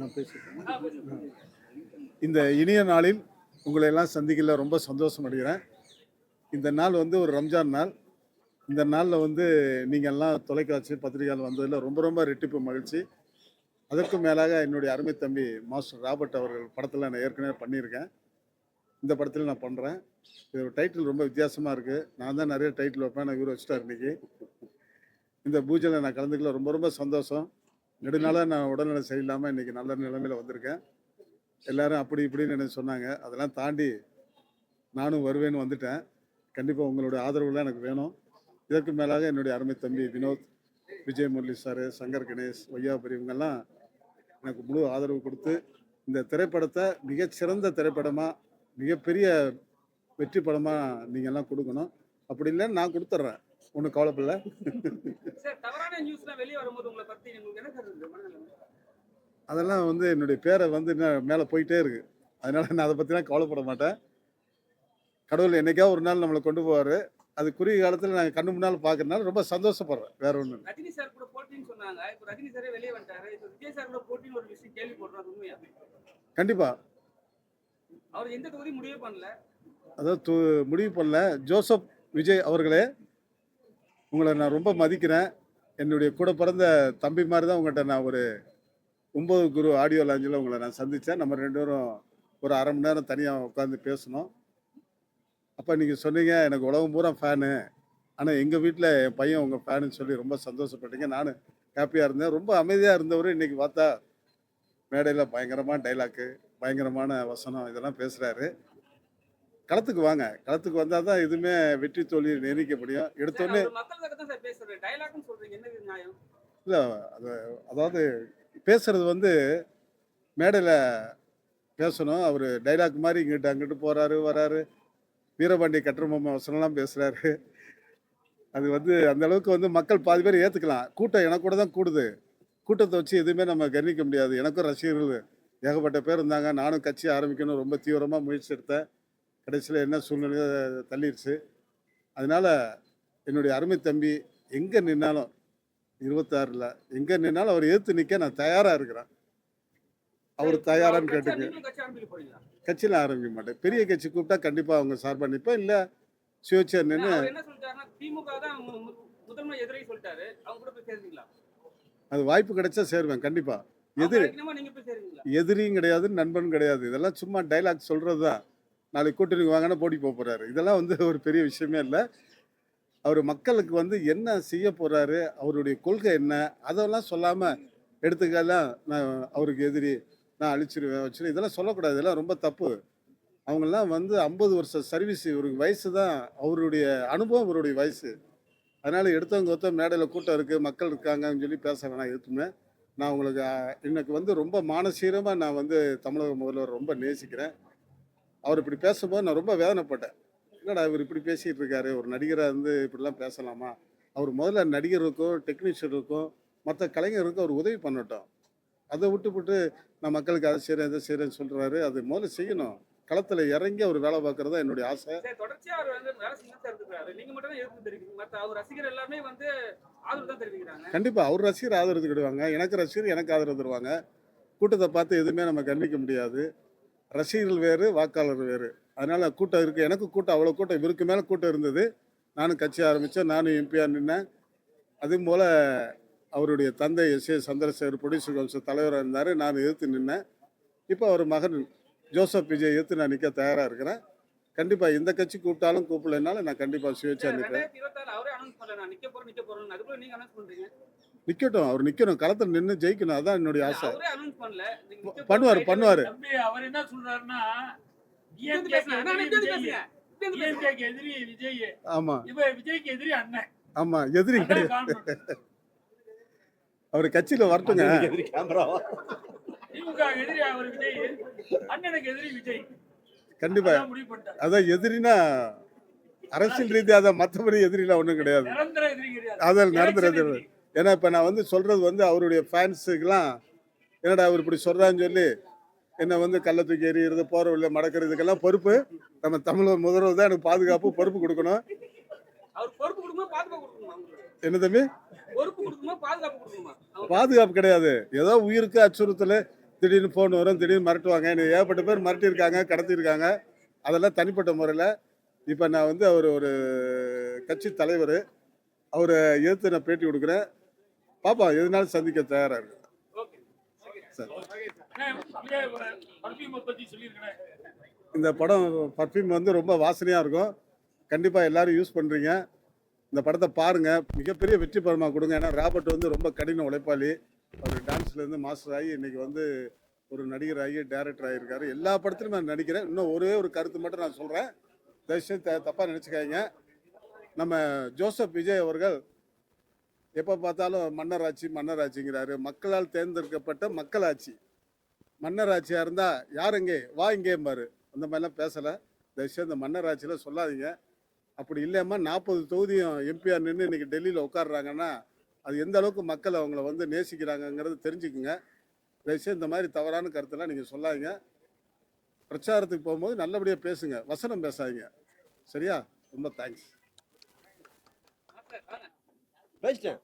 நான் பேசுகிறேன் இந்த இனிய நாளில் உங்களை எல்லாம் சந்திக்கல ரொம்ப சந்தோஷம் அடைகிறேன். இந்த நாள் வந்து ஒரு ரம்ஜான் நாள். இந்த நாளில் வந்து நீங்கள் எல்லாம் தொலைக்காட்சி பத்திரிகையால் வந்ததில் ரொம்ப ரொம்ப ரெட்டிப்பு மகிழ்ச்சி. அதற்கும் மேலாக என்னுடைய அருமை தம்பி மாஸ்டர் ராபர்ட் அவர்கள் படத்தில் நான் ஏற்கனவே பண்ணியிருக்கேன். இந்த படத்தில் நான் பண்ணுறேன் இது டைட்டில் ரொம்ப வித்தியாசமாக இருக்குது நான் தான் நிறைய டைட்டில் வைப்பேன் நான் இவர் வச்சுட்டார் இன்னைக்கு. இந்த பூஜையில் நான் கலந்துக்கல ரொம்ப ரொம்ப சந்தோஷம். நெடுநாளாக நான் உடல்நலம் சரியில்லாமல் இன்றைக்கி நல்ல நிலைமையில் வந்திருக்கேன். எல்லாரும் அப்படி இப்படின்னு எனக்கு சொன்னாங்க. அதெல்லாம் தாண்டி நானும் வருவேன்னு வந்துட்டேன். கண்டிப்பாக உங்களுடைய ஆதரவுலாம் எனக்கு வேணும். இதற்கு மேலாக என்னுடைய அருமை தம்பி வினோத் விஜய் முரளி சார் சங்கர் கணேஷ் வையாபுரி இவங்கெல்லாம் எனக்கு முழு ஆதரவு கொடுத்து இந்த திரைப்படத்தை மிகச்சிறந்த திரைப்படமாக மிகப்பெரிய வெற்றி படமாக நீங்கள் எல்லாம் கொடுக்கணும். அப்படி இல்லைன்னு நான் கொடுத்துட்றேன். ஒன்றும் கவலைப்படல சார் தவறான நியூஸ்லாம் வெளியே வரும்போது உங்களை பத்தி உங்களுக்கு என்ன சார் இருக்கு மனநிலை அதெல்லாம் வந்து என்னுடைய பேரை வந்து இன்னும் மேலே போயிட்டே இருக்கு. அதனால நான் அதை பற்றிலாம் கவலைப்பட மாட்டேன். கடவுள் என்னைக்கா ஒரு நாள் நம்மளை கொண்டு போவார். அது குறுகிய காலத்தில் நாங்கள் கண்ணு முன்னால் பார்க்கறதுனால ரொம்ப சந்தோஷப்படுறேன். வேற ஒன்றும் இல்லை. ரஜினி சார் கூட போட்டின்னு சொன்னாங்க. இப்போ ரஜினி சாரே வெளியே வந்துட்டாரு. இப்போ விஜய் சார் கூட போட்டின்னு ஒரு விஷயம் கேள்வி போடுறாங்க உண்மையா? கண்டிப்பாக அவர் எந்த தொகுதி முடிவே பண்ணல? அதாவது முடிவு பண்ணல. ஜோசப் விஜய் அவர்களே உங்களை நான் ரொம்ப மதிக்கிறேன். என்னுடைய கூட பிறந்த தம்பி மாதிரி தான் உங்கள்கிட்ட நான் ஒரு ஒம்பது குரு ஆடியோ லாஞ்சில் உங்களை நான் சந்தித்தேன் நம்ம ரெண்டு பேரும் ஒரு அரை மணி நேரம் தனியாக உட்காந்து பேசணும். அப்போ நீங்கள் சொன்னீங்க எனக்கு உலகம் பூரா ஃபேனு ஆனால் எங்கள் வீட்டில் என் பையன் உங்கள் ஃபேனுன்னு சொல்லி ரொம்ப சந்தோஷப்பட்டீங்க. நானும் ஹாப்பியாக இருந்தேன். ரொம்ப அமைதியாக இருந்தவர் இன்றைக்கி பார்த்தா மேடையில் பயங்கரமான டைலாக்கு பயங்கரமான வசனம் இதெல்லாம் பேசுகிறாரு களத்துக்கு வாங்க. களத்துக்கு வந்தால் தான் எதுவுமே வெற்றி தோல்வி நிர்ணயிக்க முடியும். எடுத்தோடனே இல்லை அது அதாவது பேசுறது வந்து மேடையில் பேசணும். அவர் டைலாக் மாதிரி இங்கிட்டு அங்கிட்டு போகிறாரு வராரு. வீரபாண்டி கட்டுரமம்ம வசனம்லாம் பேசுகிறாரு அது வந்து அந்த அளவுக்கு வந்து மக்கள் பாதி பேர் ஏற்றுக்கலாம் கூட்டம் எனக்கு கூட தான் கூடுது. கூட்டத்தை வச்சு எதுவுமே நம்ம கவனிக்க முடியாது. எனக்கும் ரசிகர்கள் ஏகப்பட்ட பேர் இருந்தாங்க. நானும் கட்சி ஆரம்பிக்கணும். ரொம்ப தீவிரமாக முயற்சி எடுத்தேன். கடைசியில் என்ன சூழ்நிலையை தள்ளிடுச்சு அதனால என்னுடைய அருமை தம்பி எங்கே நின்னாலும் இருபத்தாறில். எங்கே நின்னாலும் அவர் எதிர்த்து நிற்க நான் தயாராக இருக்கிறேன். அவர் தயாரான்னு போறீங்களா? கட்சியில் ஆரம்பிக்க மாட்டேன். பெரிய கட்சி கூப்பிட்டா கண்டிப்பாக அவங்க சார்பாக நிற்பேன் இல்லை சுயேட்சையாக நின்று அது வாய்ப்பு கிடைச்சா சேருவேன் கண்டிப்பாக எதிரி எதிரியும் கிடையாது நண்பன் கிடையாது. இதெல்லாம் சும்மா டைலாக் சொல்கிறது தான் நாளைக்கு கூட்டணி வாங்கினா போட்டி போக போகிறாரு இதெல்லாம் வந்து ஒரு பெரிய விஷயமே இல்லை. அவர் மக்களுக்கு வந்து என்ன செய்ய போகிறாரு அவருடைய கொள்கை என்ன அதெல்லாம் சொல்லாமல் எடுத்துக்கலாம் நான் அவருக்கு எதிரி நான் அழிச்சிருவேன் வச்சிருவேன் இதெல்லாம் சொல்லக்கூடாது. இதெல்லாம் ரொம்ப தப்பு. அவங்கெல்லாம் வந்து ஐம்பது வருஷம் சர்வீஸ் இவருக்கு வயசு தான் அவருடைய அனுபவம் இவருடைய வயசு. அதனால் எடுத்தவங்க ஒருத்தவங்க மேடையில் கூட்டம் இருக்குது மக்கள் இருக்காங்கன்னு சொல்லி பேச வேணாம் எதுவுமே நான் உங்களுக்கு இன்னைக்கு எனக்கு வந்து ரொம்ப மானசீரமாக நான் வந்து தமிழக முதல்வர் ரொம்ப நேசிக்கிறேன். அவர் இப்படி பேசும்போது நான் ரொம்ப வேதனைப்பட்டேன். என்னடா இவர் இப்படி பேசிகிட்டு இருக்காரு? ஒரு நடிகராக இருந்து இப்படிலாம் பேசலாமா? அவர் முதல்ல நடிகருக்கும் டெக்னீஷியனுக்கும் மற்ற கலைஞருக்கும் அவர் உதவி பண்ணட்டும். அதை விட்டுவிட்டு நான் மக்களுக்கு அதை செய்கிறேன் இதை செய்கிறேன்னு சொல்கிறாரு அது முதல்ல செய்யணும். களத்தில் இறங்கி அவர் வேலை பார்க்குறது தான் என்னுடைய ஆசை. சார் தொடர்ச்சியா அவர் வந்து வேலை செஞ்சு தான் இருக்காரு நீங்க மட்டும் தான் எதிர்ப்பு தெரிவிக்கிறீங்க மத்த அவர் ரசிகர் எல்லாமே வந்து ஆதரவு தான் தெரிவிக்கிறாங்க. கண்டிப்பாக அவர் ரசிகர் ஆதரவு தருவாங்க. எனக்கு ரசிகர் எனக்கு ஆதரவு தருவாங்க. கூட்டத்தை பார்த்து எதுவுமே நம்ம கண்டிக்க முடியாது. ரசிகர்கள் வேறு வாக்காளர் வேறு. அதனால் கூட்டம் இருக்குது எனக்கு கூட்டம் அவ்வளோ கூட்டம். இவருக்கு மேலே கூட்டம் இருந்தது. நானும் கட்சி ஆரம்பித்தேன் நானும் எம்பியாக நின்னேன். அதுவும் போல் அவருடைய தந்தை S A Chandrasekhar producer council தலைவராக இருந்தார். நான் எதிர்த்து நின்னேன். இப்போ அவர் மகன் ஜோசப் விஜய் எதிர்த்து நான் நிற்க தயாராக இருக்கிறேன். கண்டிப்பாக இந்த கட்சி கூப்பிட்டாலும் கூப்பிடலைனாலும் நான் கண்டிப்பாக சுயேட்சா பண்றீங்க? நிற்கட்டும் அவர் நிற்கணும் களத்தில் நின்று ஜெயிக்கணும். அதான் என்னுடைய ஆசை. பண்ணுவாரு, பண்ணுவாரு. அவர் என்ன சொல்றாருன்னா எதிரி. விஜய். எதிரி விஜய் ஆமாம் இவ விஜய்க்கு எதிரி அண்ணன். ஆமாம் எதிரி அதான் கிடையாது. காரணம். அவர் கட்சியில் வரட்டுங்க. திமுக எதிரி அவர் விஜய். அண்ணனுக்கு எதிரி விஜய். கண்டிப்பாக அதான் அதான் எதிரினா அரசியல் ரீதியாக அதான் மற்றபடி எதிரிலாம் ஒன்றும் கிடையாது. நிரந்தர அதில் Election எதிரி. ஏன்னா இப்போ நான் வந்து சொல்கிறது வந்து அவருடைய ஃபேன்ஸுக்கெல்லாம் என்னடா அவர் இப்படி சொல்கிறான்னு சொல்லி என்னை வந்து கள்ள தூக்கி எறிகிறது போகிற வழியில மடக்கிறது இதுக்கெல்லாம் பொறுப்பு. நம்ம தமிழர் முதல்வர் தான் எனக்கு பாதுகாப்பு பொறுப்பு கொடுக்கணும்? என்ன தம்பி? பாதுகாப்பு கிடையாது. ஏதோ உயிருக்கு அச்சுறுத்தல் திடீர்னு ஃபோன் வரும் திடீர்னு மிரட்டுவாங்க. என்னை ஏகப்பட்ட பேர் மிரட்டியிருக்காங்க கடத்தியிருக்காங்க. அதெல்லாம் தனிப்பட்ட முறையில். இப்போ நான் வந்து அவர் ஒரு கட்சி தலைவர். அவரை எதிர்த்து நான் பேட்டி கொடுக்குறேன். பாப்பா எதுனாலும் சந்திக்க தயாராக இருக்கு ஓகே. சார். இந்த படம் பர்ஃப்யூம் வந்து ரொம்ப வாசனையாக இருக்கும். கண்டிப்பாக எல்லாரும் யூஸ் பண்ணுறீங்க இந்த படத்தை பாருங்கள் மிகப்பெரிய வெற்றி படமாக கொடுங்க. ஏன்னா ராபர்ட் வந்து ரொம்ப கடின உழைப்பாளி. அவர் டான்ஸ்லேருந்து மாஸ்டர் ஆகி இன்னைக்கு வந்து ஒரு நடிகர் ஆகி டேரக்டர் ஆகியிருக்காரு. எல்லா படத்துலையும் நான் நடிக்கிறேன். இன்னும் ஒரே ஒரு கருத்து மட்டும் நான் சொல்கிறேன் தயவுசெய்து த தப்பாக நினச்சிக்காதீங்க. நம்ம ஜோசப் விஜய் அவர்கள் எப்போ பார்த்தாலும் மன்னராட்சி மன்னராட்சிங்கிறாரு. மக்களால் தேர்ந்தெடுக்கப்பட்ட மக்களாட்சி. மன்னராட்சியாக இருந்தால் யார் இங்கே? வா இங்கேம்பாரு. அந்த மாதிரிலாம் பேசலை. தயவுசெய்து இந்த மன்னராட்சியில் சொல்லாதீங்க. அப்படி இல்லைம்மா நாற்பது தொகுதியும் எம்பிஆர் நின்று இன்னைக்கு டெல்லியில் உட்காடுறாங்கன்னா அது எந்த அளவுக்கு மக்கள் அவங்கள வந்து நேசிக்கிறாங்கங்கிறது தெரிஞ்சுக்குங்க. தயவுசெய்து இந்த மாதிரி தவறான கருத்தெல்லாம் நீங்கள் சொல்லாதீங்க. பிரச்சாரத்துக்கு போகும்போது நல்லபடியாக பேசுங்க. வசனம் பேசாதீங்க. சரியா? ரொம்ப தேங்க்ஸ் பேசிட்டேன்.